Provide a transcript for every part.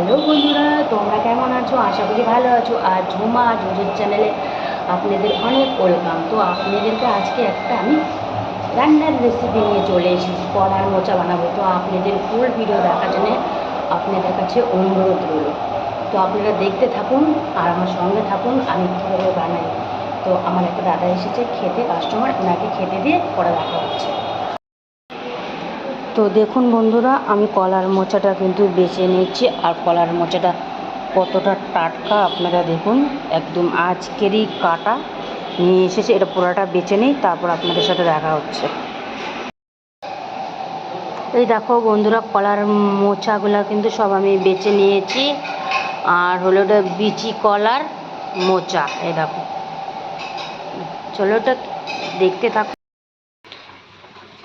Hello বন্ধুরা, তোমরা কেমন আছো? আশা করি ভালো আছো। আর ঝুমা জুজুর চ্যানেলে আপনাদের অনেক ওয়েলকাম। তো আপনাদেরকে আজকে একটা আমি রান্নার রেসিপি নিয়ে চলে এসেছি, কড়ার মোচা বানাবো। তো আপনাদের ফুল ভিডিও দেখার জন্যে আপনাদের কাছে অনুরোধ রইল। তো আপনারা দেখতে থাকুন আর আমার সঙ্গে থাকুন, আমি কীভাবে বানাই। তো আমার একটা দাদা এসেছে, খেতে কাস্টমার ওনাকে খেতে দিয়ে পরে দেখা হচ্ছে তো দেখুন বন্ধুরা, আমি কলার মোচাটা কিন্তু বেছে নিচ্ছি আর কলার মোচাটা কতটা টাটকা, আপনারা দেখুন, একদম আজকেরই কাটা নিয়ে এসেছে। এটা পুরোটা বেছে নিই, তারপর আপনাদের সাথে দেখা হচ্ছে। এই দেখো বন্ধুরা, কলার মোচাগুলো কিন্তু সব আমি বেছে নিয়েছি। আর হলো ওটা বিচি কলার মোচা, এই দেখো। চলো ওটা দেখতে থাকো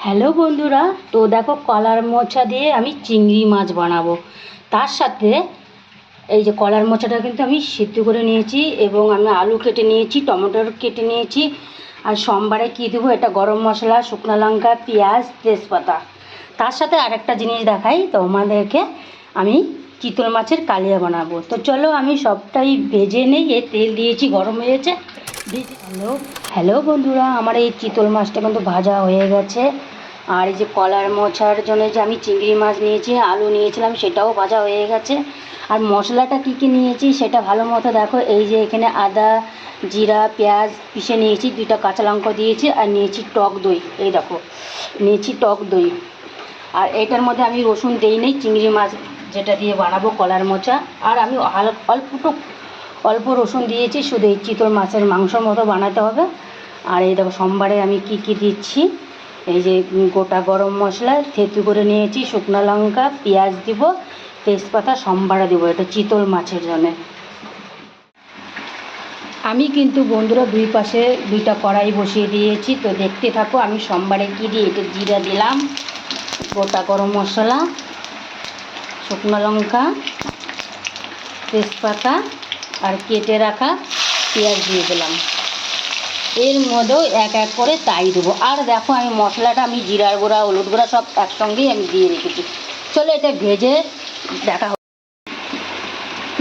হ্যালো বন্ধুরা, তো দেখো কলার মোচা দিয়ে আমি চিংড়ি মাছ বানাবো। তার সাথে এই যে কলার মোচাটা কিন্তু আমি সিদ্ধ করে নিয়েছি এবং আমি আলু কেটে নিয়েছি, টমেটোর কেটে নিয়েছি, আর সোমবারে কী দেবো এটা গরম মশলা, শুকনো লঙ্কা, পেঁয়াজ, তেজপাতা। তার সাথে আরেকটা জিনিস দেখাই তোমাদেরকে, আমি চিতল মাছের কালিয়া বানাবো। তো চলো আমি সবটাই ভেজে নেই, এ তেল দিয়েছি, গরম হয়েছে হ্যালো হ্যালো বন্ধুরা, আমার এই চিতল মাছটা কিন্তু ভাজা হয়ে গেছে। আর এই যে কলার মোছার জন্য যে আমি চিংড়ি মাছ নিয়েছি, আলু নিয়েছিলাম, সেটাও ভাজা হয়ে গেছে। আর মশলাটা কী কী নিয়েছি সেটা ভালো মতো দেখো। এই যে এখানে আদা, জিরা, পেঁয়াজ পিষে নিয়েছি, দুইটা কাঁচা লঙ্কা দিয়েছি, আর নিয়েছি টক দই। এই দেখো, নিয়েছি টক দই। আর এটার মধ্যে আমি রসুন দেই নেই, চিংড়ি মাছ যেটা দিয়ে বানাবো কলার মোচা। আর আমি হাল, অল্পটুকু, অল্প রসুন দিয়েছি, শুধু এই চিতল মাছের মাংসর মতো বানাতে হবে। আর এই দেখো, সোমবারে আমি কি কি দিচ্ছি? এই যে গোটা গরম মশলা, থেতু করে নিয়েছি, শুকনো লঙ্কা, পেঁয়াজ দিব, তেজপাতা, সোমবারে দেবো, এটা চিতল মাছের জন্যে। আমি কিন্তু বন্ধুরা দুই পাশে দুইটা কড়াই বসিয়ে দিয়েছি, তো দেখতে থাকো আমি সোমবারে কী দিয়ে এটা জিরা দিলাম। গোটা গরম মশলা, শুকনো লঙ্কা, তেজপাতা, আর কেটে রাখা পেঁয়াজ দিয়ে দিলাম। এর মধ্যেও এক এক করে তাই দেবো। আর দেখো, আমি মশলাটা, আমি জিরার গুঁড়া, হলুদ গুঁড়া সব একসঙ্গেই আমি দিয়ে রেখেছি। চলো এটা ভেজে দেখা।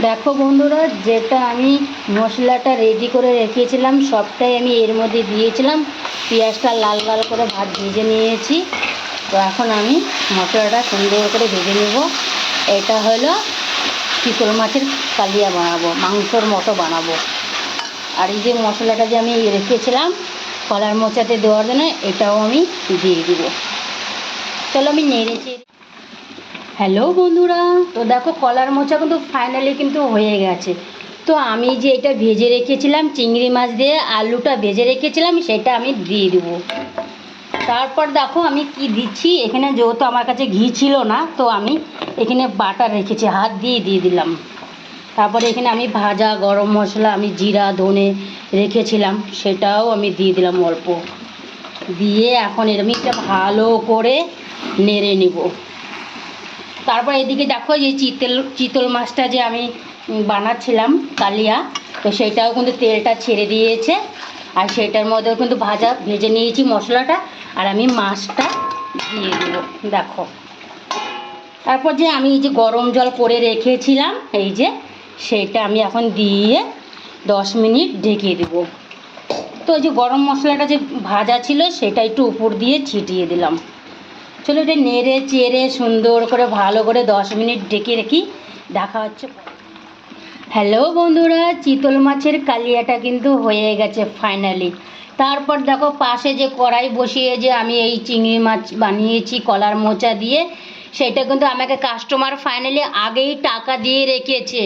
দেখো বন্ধুরা, যেটা আমি মশলাটা রেডি করে রেখেছিলাম, সবটাই আমি এর মধ্যে দিয়েছিলাম। পেঁয়াজটা লাল লাল করে ভাত ভেজে নিয়েছি। তো এখন আমি মশলাটা সুন্দর করে ভেজে নেব। এটা হলো চিতল মাছের কালিয়া বানাবো, মাংসর মতো বানাবো। আর এই যে মশলাটা যে আমি রেখেছিলাম, কলার মোচাতে দেওয়ার জন্য এটাও আমি দিয়ে দিব। চলো আমি নেড়েছি হ্যালো বন্ধুরা, তো দেখো কলার মোচা কিন্তু ফাইনালি কিন্তু হয়ে গেছে। তো আমি যে এটা ভেজে রেখেছিলাম, চিংড়ি মাছ দিয়ে আলুটা ভেজে রেখেছিলাম, সেটা আমি দিয়ে দেবো। তারপর দেখো আমি কি দিচ্ছি, এখানে যেহেতু আমার কাছে ঘি ছিল না, তো আমি এখানে বাটার রেখেছি, হাত দিয়ে দিয়ে দিলাম। তারপরে এখানে আমি ভাজা, গরম মশলা, আমি জিরা, ধনে রেখেছিলাম। সেটাও আমি দিয়ে দিলাম অল্প। দিয়ে এখন এর আমি এটা ভালো করে নেড়ে নিব। তারপর এদিকে দেখো যে চিতল চিতল মাছটা যে আমি বানাচ্ছিলাম কালিয়া তো সেটাও কিন্তু তেলটা ছেড়ে দিয়েছে। আর সেটার মধ্যেও কিন্তু ভাজা ভেজে নিয়েছি মশলাটা। আর আমি মাছটা দিয়ে দেবো, দেখো। তারপর যে আমি এই যে গরম জল করে রেখেছিলাম, এই যে সেইটা আমি এখন দিয়ে দশ মিনিট ঢেকে দেবো। তো ওই যে গরম মশলাটা যে ভাজা ছিল, সেটা একটু উপর দিয়ে ছিটিয়ে দিলাম। চলো এটা নেড়ে চেড়ে সুন্দর করে ভালো করে দশ মিনিট ঢেকে রাখি। দেখা হচ্ছে হ্যালো বন্ধুরা, চিতল মাছের কালিয়াটা কিন্তু হয়ে গেছে ফাইনালি। তারপর দেখো পাশে যে কড়াই বসিয়ে যে আমি এই চিংড়ি মাছ বানিয়েছি, কলার মোচা দিয়ে সেটা কিন্তু আমাকে কাস্টমার ফাইনালি আগেই টাকা দিয়ে রেখেছে।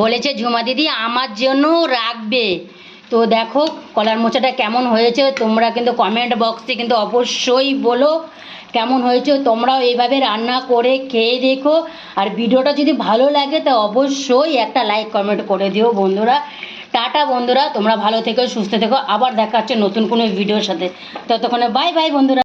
বলেছে, ঝুমা দিদি, আমার জন্য রাখবে। তো দেখো, কলার মোচাটা কেমন হয়েছে, তোমরা কিন্তু কমেন্ট বক্সে কিন্তু অবশ্যই বলো কেমন হয়েছে, তোমরাও এইভাবে রান্না করে খেয়ে দেখো। আর ভিডিওটা যদি ভালো লাগে, তা অবশ্যই একটা লাইক কমেন্ট করে দিও বন্ধুরা। টাটা বন্ধুরা, তোমরা ভালো থেকো, সুস্থ থেকো। আবার দেখা হচ্ছে নতুন কোনো ভিডিওর সাথে। ততক্ষণে বাই বাই বন্ধুরা।